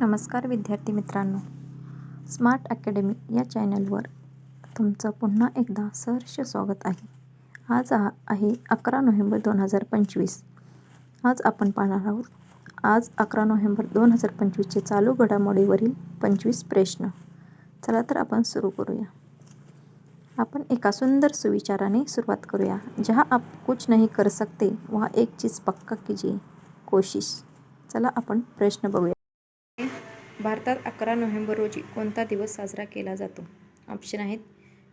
नमस्कार विद्यार्थी मित्रांनो. स्मार्ट अकॅडमी या चॅनलवर तुमचं पुन्हा एकदा सहर्ष स्वागत आहे. आज आ आहे अकरा नोव्हेंबर दोन हजार पंचवीस. आज आपण पाहणार आहोत आज अकरा नोव्हेंबर दोन हजार पंचवीसचे चालू घडामोडीवरील पंचवीस प्रश्न. चला तर आपण सुरू करूया. आपण एका सुंदर सुविचाराने सुरुवात करूया जहाँ आप कुछ नहीं कर सकते वहाँ एक चीज़ पक्का कीजिए कोशिश. चला आपण प्रश्न बघूया. भारतात अकरा नोव्हेंबर रोजी कोणता दिवस साजरा केला जातो? ऑप्शन आहेत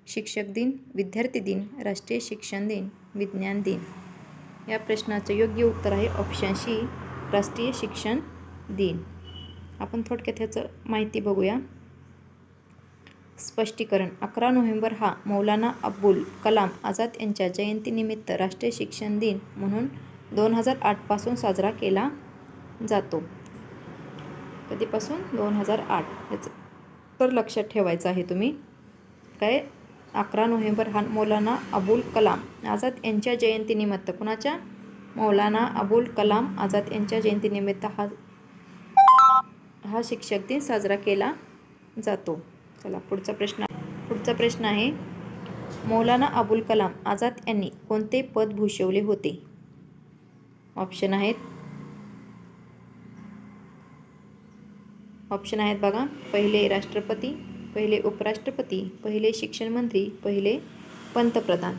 शिक्षक दिन विद्यार्थी दिन राष्ट्रीय शिक्षण दिन विज्ञान दिन. या प्रश्नाचं योग्य उत्तर आहे ऑप्शन सी राष्ट्रीय शिक्षण दिन. आपण थोडक्यात ह्याचं माहिती बघूया. स्पष्टीकरण अकरा नोव्हेंबर हा मौलाना अब्बुल कलाम आझाद यांच्या जयंतीनिमित्त राष्ट्रीय शिक्षण दिन म्हणून दोन हजार आठपासून साजरा केला जातो. कधीपासून? दोन हजार आठ. याचं तर लक्षात ठेवायचं आहे तुम्ही. काय? अकरा नोव्हेंबर हा मौलाना अबुल कलाम आझाद यांच्या जयंतीनिमित्त. कुणाच्या? मौलाना अबुल कलाम आझाद यांच्या जयंतीनिमित्त हा हा शिक्षक दिन साजरा केला जातो. चला पुढचा प्रश्न पुढचा प्रश्न आहे. मौलाना अबुल कलाम आझाद यांनी कोणते पद भूषवले होते? ऑप्शन आहेत. ऑप्शन आहेत बघा. पहिले राष्ट्रपती पहिले उपराष्ट्रपती पहिले शिक्षणमंत्री पहिले पंतप्रधान.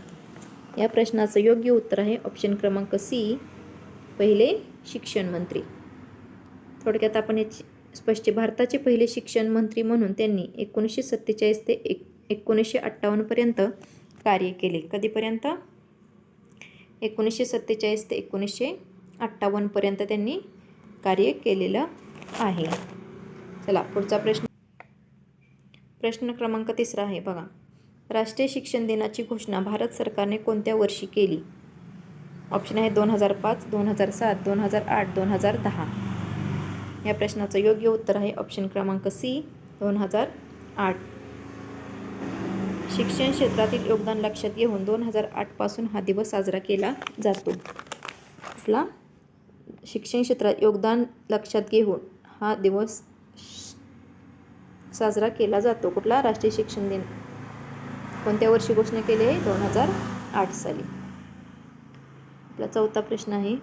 या प्रश्नाचं योग्य उत्तर आहे ऑप्शन क्रमांक सी पहिले शिक्षण मंत्री. थोडक्यात आपण याची स्पष्ट भारताचे पहिले शिक्षण मंत्री म्हणून त्यांनी एकोणीसशे सत्तेचाळीस ते एक एकोणीसशे अठ्ठावन्नपर्यंत कार्य केले. कधीपर्यंत? एकोणीसशे सत्तेचाळीस ते एकोणीसशे अठ्ठावन्नपर्यंत त्यांनी कार्य केलेलं आहे. चला पुढचा प्रश्न. प्रश्न क्रमांक तिसरा आहे बघा. राष्ट्रीय शिक्षण दिनाची घोषणा भारत सरकारने कोणत्या वर्षी केली? ऑप्शन आहे दोन हजार पाच दोन हजार सात दोन हजार आठ दोन हजार दहा. या प्रश्नाचं योग्य उत्तर आहे ऑप्शन क्रमांक सी दोन हजार आठ. शिक्षण क्षेत्रातील योगदान लक्षात घेऊन दोन हजार आठपासून हा दिवस साजरा केला जातो. आपला शिक्षण क्षेत्रात योगदान लक्षात घेऊन हा दिवस साजरा केला जातो. कुठला? राष्ट्रीय शिक्षण दिन. कोणत्या वर्षी घोषणा केली आहे? दोन हजार आठ साली. आपला चौथा प्रश्न आहे.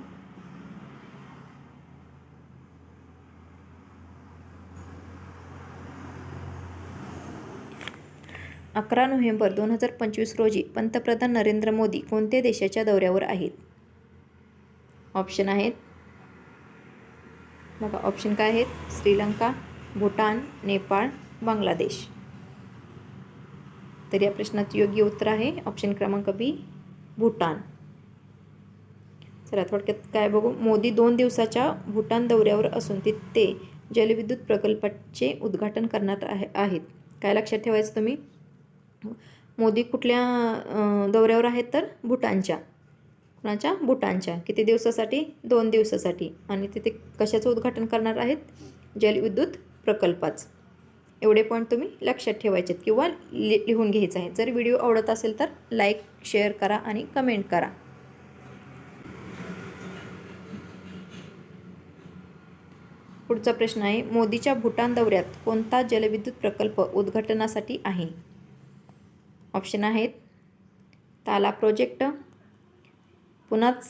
अकरा नोव्हेंबर दोन हजार पंचवीस रोजी पंतप्रधान नरेंद्र मोदी कोणत्या देशाच्या दौऱ्यावर आहेत? ऑप्शन आहेत. बघा ऑप्शन काय आहेत? श्रीलंका भूटान नेपाळ बांगलादेश. तर या प्रश्नात योग्य उत्तर आहे. ऑप्शन क्रमांक बी भूटान. चला थोडक्यात काय बघू? मोदी दोन दिवसाच्या भूटान दौऱ्यावर असून तिथे जलविद्युत प्रकल्पाचे उद्घाटन करणार आहे आहेत. काय लक्षात ठेवायचं तुम्ही? मोदी कुठल्या दौऱ्यावर आहेत तर? भूटानच्या. कुणाच्या? भूटानच्या. किती दिवसासाठी? दोन दिवसासाठी. आणि तिथे कशाचं उद्घाटन करणार आहेत? जलविद्युत प्रकल्पाच. एवढे पॉईंट तुम्ही लक्षात ठेवायचे आहेत किंवा लि लिहून घ्यायचं आहे. जर व्हिडिओ आवडत असेल तर लाईक शेअर करा आणि कमेंट करा. पुढचा प्रश्न आहे मोदीच्या भूटान दौऱ्यात कोणता जलविद्युत प्रकल्प उद्घाटनासाठी आहे? ऑप्शन आहेत ताला प्रोजेक्ट पुनाच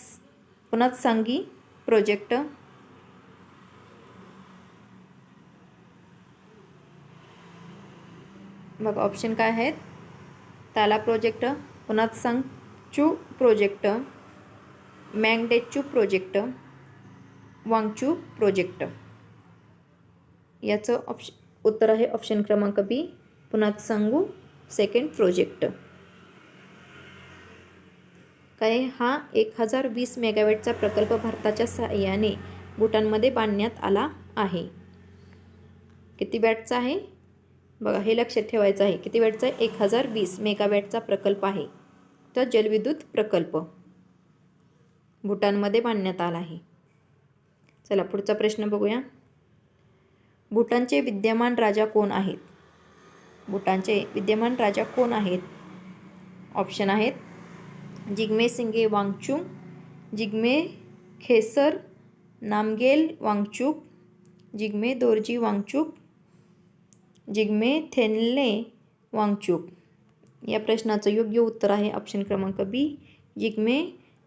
पुनात सांगी प्रोजेक्ट मग ऑप्शन काय आहेत? ताला project Punatsangchhu project Mangdechhu project Wangchhu project याचं ऑप्श उत्तर आहे ऑप्शन क्रमांक बी पुनात सांगू सेकंड प्रोजेक्ट काय? हा एक हजार वीस मेगावॅटचा प्रकल्प भारताच्या सहाय्याने भूटानमध्ये बांधण्यात आला आहे. किती बॅटचा आहे? बघा हे लक्षात ठेवायचं आहे किती वॅटचा आहे एक हजार वीस मेगावॅटचा प्रकल्प आहे. तर जलविद्युत प्रकल्प भूटानमध्ये बांधण्यात आला आहे. चला पुढचा प्रश्न बघूया. भूटानचे विद्यमान राजा कोण आहेत? भूटानचे विद्यमान राजा कोण आहेत? ऑप्शन आहेत जिग्मे सिंगे वांगचुंग जिग्मे खेसर नामगेल वांगचुक जिग्मे दोरजी वांगचुक जिग्मे थेनले वांगचूक. या प्रश्नाचं योग्य उत्तर आहे ऑप्शन क्रमांक बी जिग्मे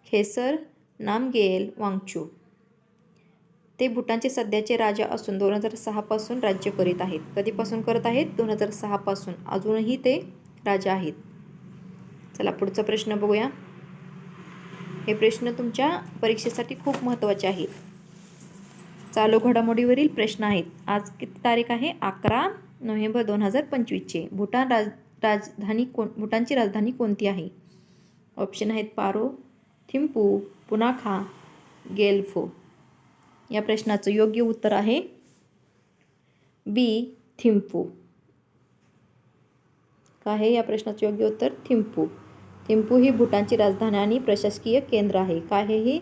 खेसर नामगेल वांगचूक. ते भूटानचे सध्याचे राजा असून दोन हजार सहापासून राज्य करीत आहेत. कधीपासून करत आहेत? दोन हजार सहापासून अजूनही ते राजा आहेत. चला पुढचा प्रश्न बघूया. हे प्रश्न तुमच्या परीक्षेसाठी खूप महत्त्वाचे आहेत चालू घडामोडीवरील प्रश्न आहेत. आज किती तारीख आहे? अकरा नोव्हेंबर दोन हजार पंचवीसचे भूटान राज राजधानी कोण भूटानची राजधानी कोणती आहे? ऑप्शन आहेत पारो थिंपू पुनाखा गेल्फो. या प्रश्नाचं योग्य उत्तर आहे बी थिंपू काय आहे या प्रश्नाचं योग्य उत्तर? थिंपू थिंपू ही भूटानची राजधानी आणि प्रशासकीय केंद्र आहे. काय हे ही?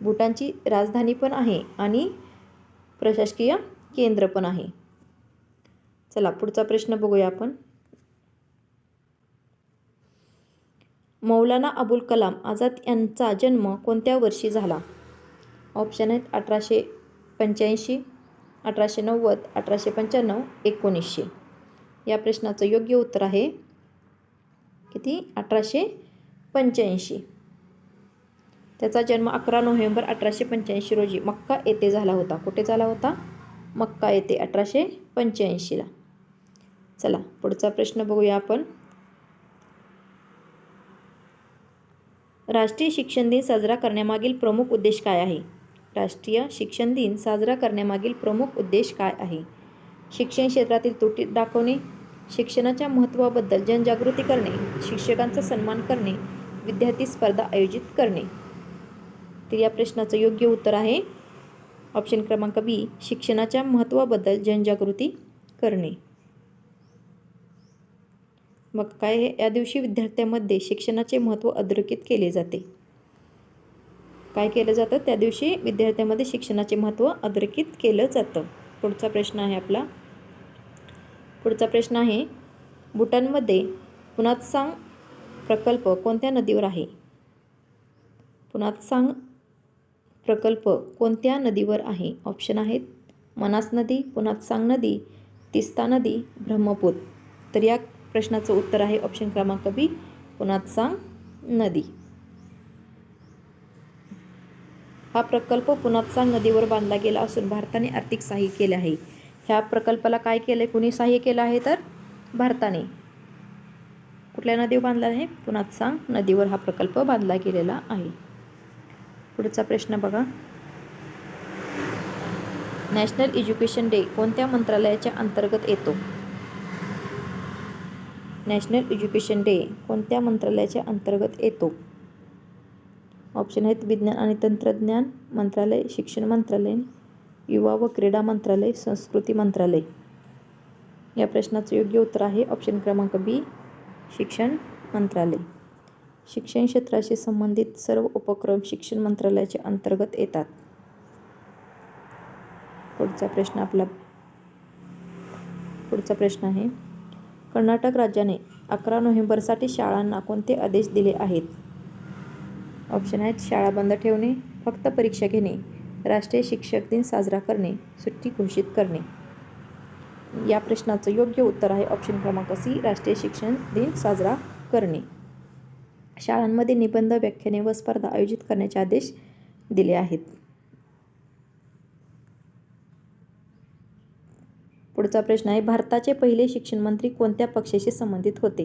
भूटानची राजधानी पण आहे आणि प्रशासकीय केंद्र पण आहे. चला पुढचा प्रश्न बघूया आपण. मौलाना अबुल कलाम आझाद यांचा जन्म कोणत्या वर्षी झाला? ऑप्शन आहेत अठराशे पंच्याऐंशी अठराशे नव्वद अठराशे पंच्याण्णव एकोणीसशे. या प्रश्नाचं योग्य उत्तर आहे किती? अठराशे पंच्याऐंशी. त्याचा जन्म अकरा नोव्हेंबर अठराशे पंच्याऐंशी रोजी मक्का येथे झाला होता. कुठे झाला होता? मक्का येथे अठराशे पंच्याऐंशीला. चला पुढचा प्रश्न बघूया आपण. राष्ट्रीय शिक्षण दिन साजरा करण्यामागील प्रमुख उद्देश काय आहे? राष्ट्रीय शिक्षण दिन साजरा करण्यामागील प्रमुख उद्देश काय आहे? शिक्षण क्षेत्रातील त्रुटी दाखवणे शिक्षणाच्या महत्त्वाबद्दल जनजागृती करणे शिक्षकांचा सन्मान करणे विद्यार्थी स्पर्धा आयोजित करणे. तर या प्रश्नाचं योग्य उत्तर आहे. ऑप्शन क्रमांक बी शिक्षणाच्या महत्त्वाबद्दल जनजागृती करणे. मग काय या दिवशी विद्यार्थ्यांमध्ये शिक्षणाचे महत्त्व अधोरेखित केले जाते. काय केलं जातं? त्या दिवशी विद्यार्थ्यांमध्ये शिक्षणाचे महत्त्व अधोरेखित केलं जातं. पुढचा प्रश्न आहे आपला. पुढचा प्रश्न आहे भूटानमध्ये पुनातसांग प्रकल्प कोणत्या नदीवर आहे? पुनातसांग प्रकल्प कोणत्या नदीवर आहे? ऑप्शन आहेत मनास नदी पुनातसांग नदी तिस्ता नदी ब्रह्मपूर तर या प्रश्नाचं उत्तर आहे ऑप्शन क्रमांक बी पुनातसांग नदी. हा प्रकल्प पुनातसांग नदीवर बांधला गेला असून भारताने आर्थिक सहाय्य केले आहे. ह्या प्रकल्पाला काय केलं आहे कुणी सहाय्य केलं आहे तर? भारताने. कुठल्या नदीवर बांधला आहे? पुनातसांग नदीवर हा प्रकल्प बांधला गेलेला आहे. पुढचा प्रश्न बघा. नॅशनल एज्युकेशन डे कोणत्या मंत्रालयाच्या अंतर्गत येतो? नॅशनल एज्युकेशन डे कोणत्या मंत्रालयाच्या अंतर्गत येतो? ऑप्शन आहेत विज्ञान आणि तंत्रज्ञान मंत्रालय शिक्षण मंत्रालय युवा व क्रीडा मंत्रालय संस्कृती मंत्रालय. या प्रश्नाचं योग्य उत्तर आहे ऑप्शन क्रमांक बी शिक्षण मंत्रालय. शिक्षण क्षेत्राशी संबंधित सर्व उपक्रम शिक्षण मंत्रालयाच्या अंतर्गत येतात. पुढचा प्रश्न आपला पुढचा प्रश्न आहे. कर्नाटक राज्याने अकरा नोव्हेंबरसाठी शाळांना कोणते आदेश दिले आहेत? ऑप्शन आहेत शाळा बंद ठेवणे फक्त परीक्षा घेणे राष्ट्रीय शिक्षक दिन साजरा करणे सुट्टी घोषित करणे. या प्रश्नाचं योग्य उत्तर आहे ऑप्शन क्रमांक सी राष्ट्रीय शिक्षण दिन साजरा करणे. शाळांमध्ये निबंध व्याख्याने व स्पर्धा आयोजित करण्याचे आदेश दिले आहेत. पुढचा प्रश्न आहे. भारताचे पहिले शिक्षण मंत्री कोणत्या पक्षाशी संबंधित होते?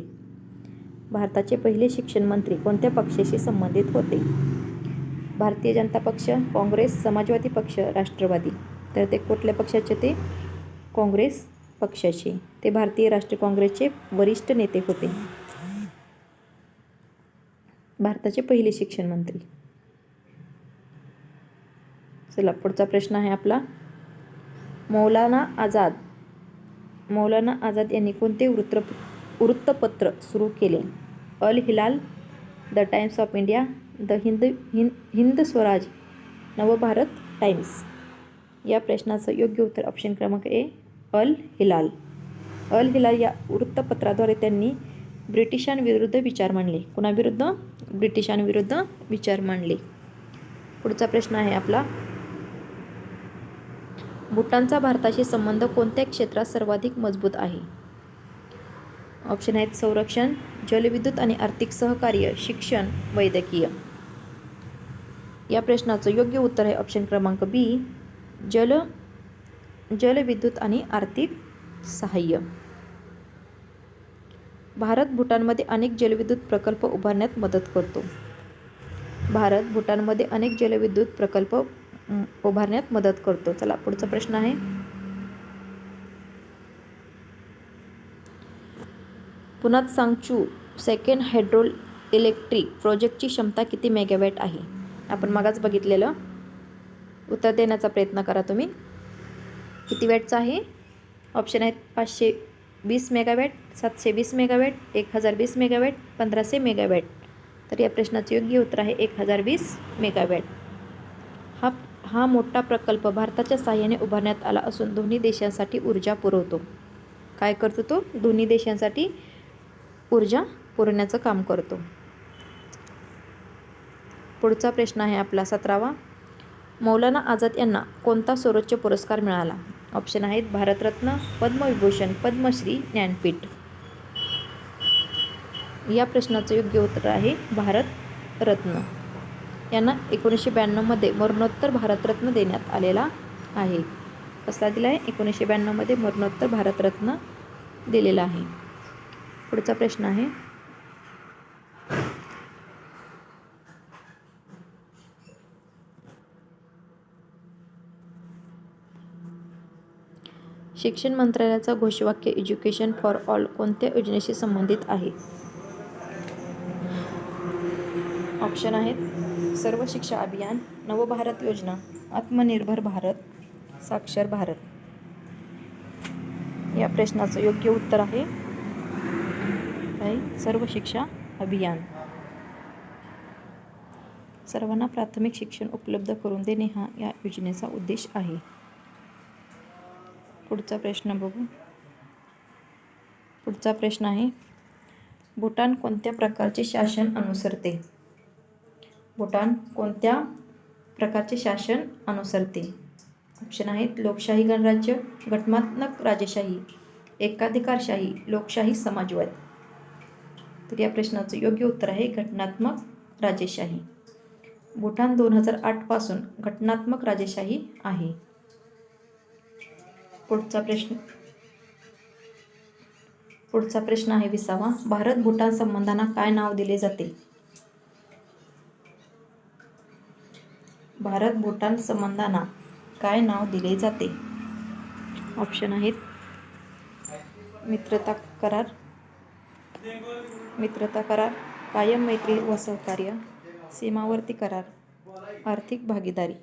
भारताचे पहिले शिक्षण मंत्री कोणत्या पक्षाशी संबंधित होते? भारतीय जनता पक्ष काँग्रेस समाजवादी पक्ष राष्ट्रवादी. तर ते कुठल्या पक्षाचे ते? काँग्रेस पक्षाचे. ते भारतीय राष्ट्रीय काँग्रेसचे वरिष्ठ नेते होते. भारताचे पहिले शिक्षण मंत्री चला पुढचा प्रश्न आहे आपला. मौलाना आझाद मौलाना आझाद यांनी कोणते वृत्त वृत्तपत्र सुरू केले? Al Hilal the Times of India the Hind Hind Hind Swaraj Navbharat Times. या प्रश्नाचं योग्य उत्तर ऑप्शन क्रमांक ए अल हिलाल. अल हिलाल या वृत्तपत्राद्वारे त्यांनी ब्रिटिशांविरुद्ध विचार मांडले. कुणाविरुद्ध? ब्रिटिशांविरुद्ध विचार मांडले. पुढचा प्रश्न आहे आपला. भूटानचा भारताशी संबंध कोणत्या क्षेत्रात सर्वाधिक मजबूत आहे? ऑप्शन आहेत संरक्षण जलविद्युत आणि आर्थिक सहकार्य शिक्षण वैद्यकीय. या प्रश्नाचं योग्य उत्तर आहे ऑप्शन क्रमांक बी जल जलविद्युत आणि आर्थिक सहाय्य. भारत भूटानमध्ये अनेक जलविद्युत प्रकल्प उभारण्यात मदत करतो. भारत भूटानमध्ये अनेक जलविद्युत प्रकल्प उभारण्यात मदत करतो. चला पुढचा प्रश्न आहे. पुण्यात सांगचू सेकंड हायड्रो इलेक्ट्रिक प्रोजेक्टची क्षमता किती मेगावॅट आहे? आपण मगाच बघितलेलं. उत्तर देण्याचा प्रयत्न करा तुम्ही. किती वॅटचं आहे? ऑप्शन आहेत पाचशे वीस मेगावॅट सातशे वीस मेगावॅट एक हजार वीस मेगावॅट पंधराशे मेगावॅट तर या प्रश्नाचे योग्य उत्तर आहे एक हजार वीस मेगावॅट हा मोठा प्रकल्प भारताच्या साहाय्याने उभारण्यात आला असून दोन्ही देशांसाठी ऊर्जा पुरवतो. काय करतो तो? दोन्ही देशांसाठी ऊर्जा पुरवण्याचं काम करतो. पुढचा प्रश्न आहे आपला सतरावा. मौलाना आझाद यांना कोणता सर्वोच्च पुरस्कार मिळाला? ऑप्शन आहेत भारतरत्न पद्मविभूषण पद्मश्री ज्ञानपीठ. या प्रश्नाचं योग्य उत्तर आहे भारतरत्न. यांना एकोणीसशे ब्याण्णवमध्ये मरणोत्तर भारतरत्न देण्यात आलेला आहे. कसला दिला आहे? एकोणीसशे ब्याण्णवमध्ये मरणोत्तर भारतरत्न दिलेला आहे. पुढचा प्रश्न आहे. शिक्षण मंत्रालयाचा घोषवाक्य एज्युकेशन फॉर ऑल कोणत्या योजनेशी संबंधित आहे? ऑप्शन आहेत. सर्व शिक्षा अभियान नवभारत योजना आत्मनिर्भर भारत साक्षर भारत. या प्रश्नाचं योग्य उत्तर आहे. सर्व शिक्षा अभियान. सर्वांना प्राथमिक शिक्षण उपलब्ध करून देणे हा या योजनेचा उद्देश आहे. पुढचा प्रश्न बघू. पुढचा प्रश्न आहे भूटान कोणत्या प्रकारचे शासन अनुसरते? भूटान कोणत्या प्रकारचे शासन अनुसरते ऑप्शन आहेत लोकशाही गणराज्य घटनात्मक राजेशाही एकाधिकारशाही लोकशाही समाजवाद. तर या प्रश्नाचं योग्य उत्तर आहे घटनात्मक राजेशाही. भूटान दोन हजार आठपासून घटनात्मक राजेशाही आहे. पुढचा प्रश्न पुढचा प्रश्न आहे विसावा. भारत भूटान संबंधांना काय नाव दिले जाते? भारत भूटान संबंधांना काय नाव दिले जाते? ऑप्शन आहेत. मित्रता करार. मित्रता करार कायम मैत्री व सहकार्य सीमावर्ती करार आर्थिक भागीदारी.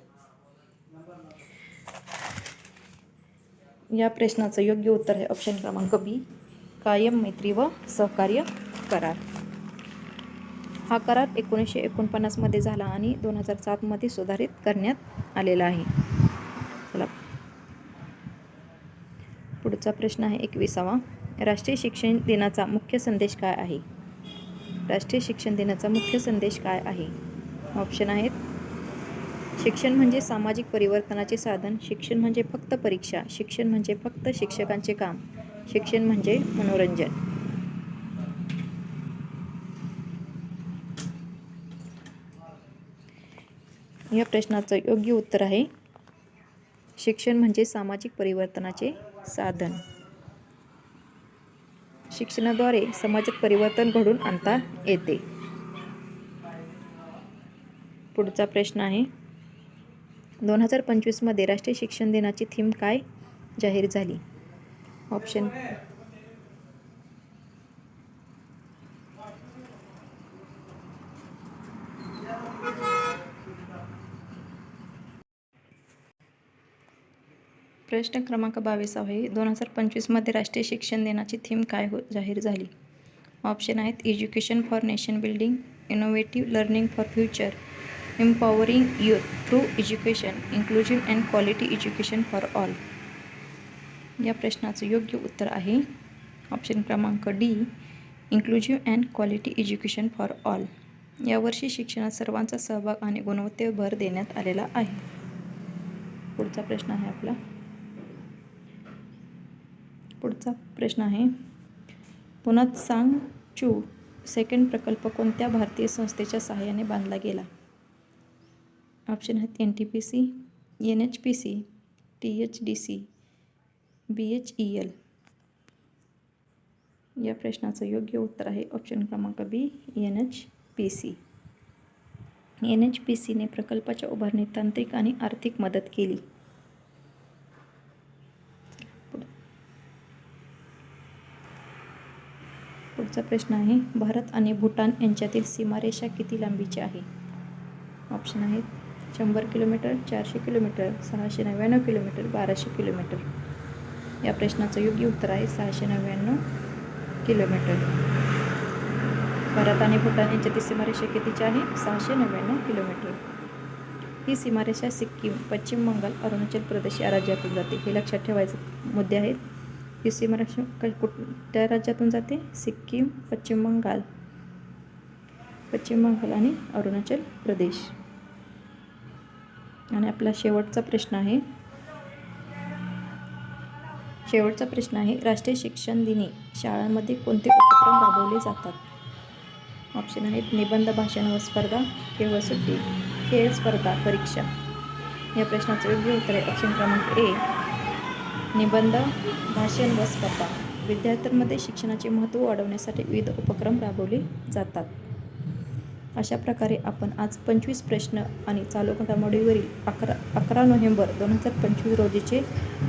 या प्रश्नाचं योग्य उत्तर आहे ऑप्शन क्रमांक बी. कायम मैत्री व सहकार्य करार. हा करार एकोणीसशे एकोणपन्नासमध्ये झाला आणि दोन हजार सातमध्ये सुधारित करण्यात आलेला आहे. चला. पुढचा प्रश्न आहे एकविसावा. राष्ट्रीय शिक्षण दिनाचा मुख्य संदेश काय आहे? राष्ट्रीय शिक्षण दिनाचा मुख्य संदेश काय आहे? ऑप्शन आहेत. शिक्षण म्हणजे सामाजिक परिवर्तनाचे साधन. शिक्षण म्हणजे फक्त परीक्षा. शिक्षण म्हणजे फक्त शिक्षकांचे काम. शिक्षण म्हणजे मनोरंजन. या प्रश्नाचं योग्य उत्तर आहे. शिक्षण म्हणजे सामाजिक परिवर्तनाचे साधन. शिक्षणाद्वारे समाजात परिवर्तन घडून आणता येते. पुढचा प्रश्न आहे. दोन हजार पंचवीसमध्ये राष्ट्रीय शिक्षण दिनाची थीम काय? जाहीर झाली. ऑप्शन प्रश्न क्रमांक बावीस आहे दोन हजार पंचवीसमध्ये राष्ट्रीय शिक्षण दिनाची थीम काय हो जाहीर झाली? ऑप्शन आहेत education for nation building innovative learning for future empowering youth through education inclusive and quality education for all. या प्रश्नाचं योग्य उत्तर आहे ऑप्शन क्रमांक D inclusive and quality education for all. यावर्षी शिक्षणात सर्वांचा सहभाग आणि गुणवत्तेवर भर देण्यात आलेला आहे. पुढचा प्रश्न आहे आपला. पुढचा प्रश्न आहे. पुनत सांग चू सेकंड प्रकल्प कोणत्या भारतीय संस्थेच्या सहाय्याने बांधला गेला? ऑप्शन आहेत N T P C N H P C T H D C B H E L या प्रश्नाचं योग्य उत्तर आहे ऑप्शन क्रमांक B N H P C N H P सीने प्रकल्पाच्या उभारणीत तांत्रिक आणि आर्थिक मदत केली. पुढचा प्रश्न आहे. भारत आणि भूटान यांच्यातील सीमारेषा किती लांबीची आहे? ऑप्शन आहेत. शंभर किलोमीटर चारशे किलोमीटर सहाशे नव्याण्णव किलोमीटर बाराशे किलोमीटर. या प्रश्नाचं योग्य उत्तर आहे सहाशे नव्याण्णव किलोमीटर. भारत आणि भूटान यांच्यातील सीमारेषा कितीची आहे? सहाशे नव्याण्णव किलोमीटर. ही सीमारेषा सिक्कीम पश्चिम बंगाल अरुणाचल प्रदेश या राज्यातून जाते. हे लक्षात ठेवायचे मुद्दे आहेत. ही सीमा क- कुठल्या राज्यातून जाते? सिक्कीम पश्चिम बंगाल. पश्चिम बंगाल आणि अरुणाचल प्रदेश. आणि आपला शेवटचा प्रश्न आहे. शेवटचा प्रश्न आहे राष्ट्रीय शिक्षण दिनी शाळांमध्ये कोणते उपक्रम राबवले जातात? ऑप्शन आहेत निबंध भाषण व स्पर्धा केवळ सुट्टी खेळ स्पर्धा परीक्षा. या प्रश्नाचं योग्य उत्तर आहे. ऑप्शन क्रमांक ए निबंध भाषण व स्पर्धा विद्यार्थ्यांमध्ये शिक्षणाचे महत्त्व वाढवण्यासाठी विविध उपक्रम राबवले जातात. अशा प्रकारे आपण आज पंचवीस प्रश्न आणि चालू घडामोडीवरील अकरा अकरा नोव्हेंबर दोन हजार पंचवीस रोजीचे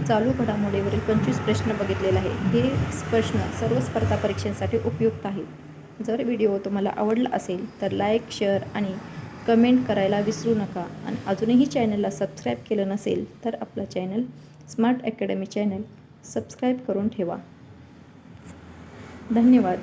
चालू घडामोडीवरील पंचवीस प्रश्न बघितलेले आहे हे प्रश्न सर्व स्पर्धा परीक्षांसाठी उपयुक्त आहेत. जर व्हिडिओ तुम्हाला आवडला असेल तर लाईक शेअर आणि कमेंट करायला विसरू नका. आणि अजूनही चॅनलला सबस्क्राईब केलं नसेल तर आपला channel smart academy channel subscribe करून ठेवा. धन्यवाद.